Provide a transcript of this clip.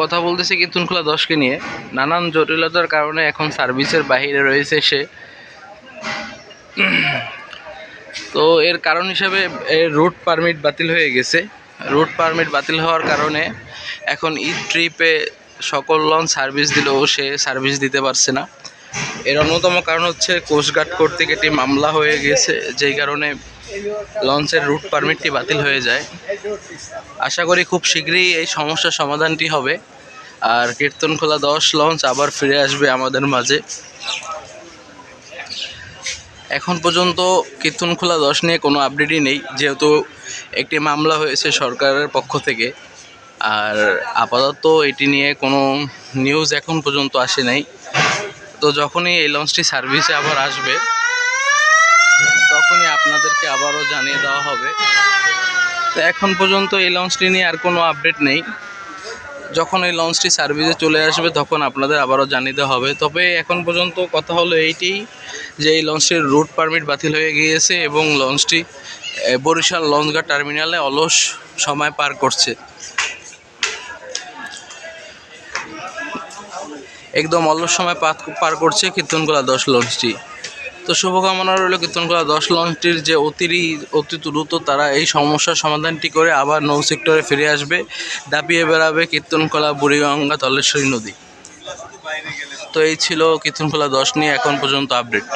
কথা বলতেছি কিতুনখোলা দশকে নিয়ে। নানান জটিলতার কারণে এখন সার্ভিসের বাহিরে রয়েছে সে। তো এর কারণ হিসাবে এর রুট পারমিট বাতিল হয়ে গেছে। রুট পারমিট বাতিল হওয়ার কারণে এখন ই ট্রিপে সকল লঞ্চ সার্ভিস দিলেও সে সার্ভিস দিতে পারছে না। এর অন্যতম কারণ হচ্ছে কোস্টগার্ড কর্তৃক একটি মামলা হয়ে গেছে, যেই কারণে লঞ্চের রুট পারমিটটি বাতিল হয়ে যায়। আশা করি খুব শীঘ্রই এই সমস্যার সমাধানটি হবে। আর কীর্তনখোলা দশ লঞ্চ আবার ফিরে আসবে আমাদের মাঝে। এখন পর্যন্ত কীর্তনখোলা দশ নিয়ে কোনো আপডেটই নেই, যেহেতু একটি মামলা হয়েছে সরকারের পক্ষ থেকে। আর আপাতত এটি নিয়ে কোনো নিউজ এখন পর্যন্ত আসে নাই। তো যখনই এই লঞ্চটি সার্ভিসে আবার আসবে, তখনই আপনাদেরকে আবারও জানিয়ে দেওয়া হবে। তো এখন পর্যন্ত এই লঞ্চটি নিয়ে আর কোনো আপডেট নেই। যখন এই লঞ্চটি সার্ভিসে চলে আসবে, তখন আপনাদের আবারও জানিয়ে দেওয়া হবে। তবে এখন পর্যন্ত কথা হলো এইটি যে এই লঞ্চটির রুট পারমিট বাতিল হয়ে গিয়েছে এবং লঞ্চটি বরিশাল লঞ্চঘাট টার্মিনালে অলস সময় পার করছে। একদম অল্প সময় পার করছে কীর্তনকলা দশ লঞ্চটি। তো শুভকামনা রইল কীর্তনকলা দশ লঞ্চটির যে অতিরি অতি দ্রুত তারা এই সমস্যার সমাধানটি করে আবার নৌ সেক্টরে ফিরে আসবে, দাপিয়ে বেড়াবে কীর্তনকলা বুড়িগঙ্গা তলেশ্বরী নদী। তো এই ছিল কীর্তনকলা দশ নিয়ে এখন পর্যন্ত আপডেট।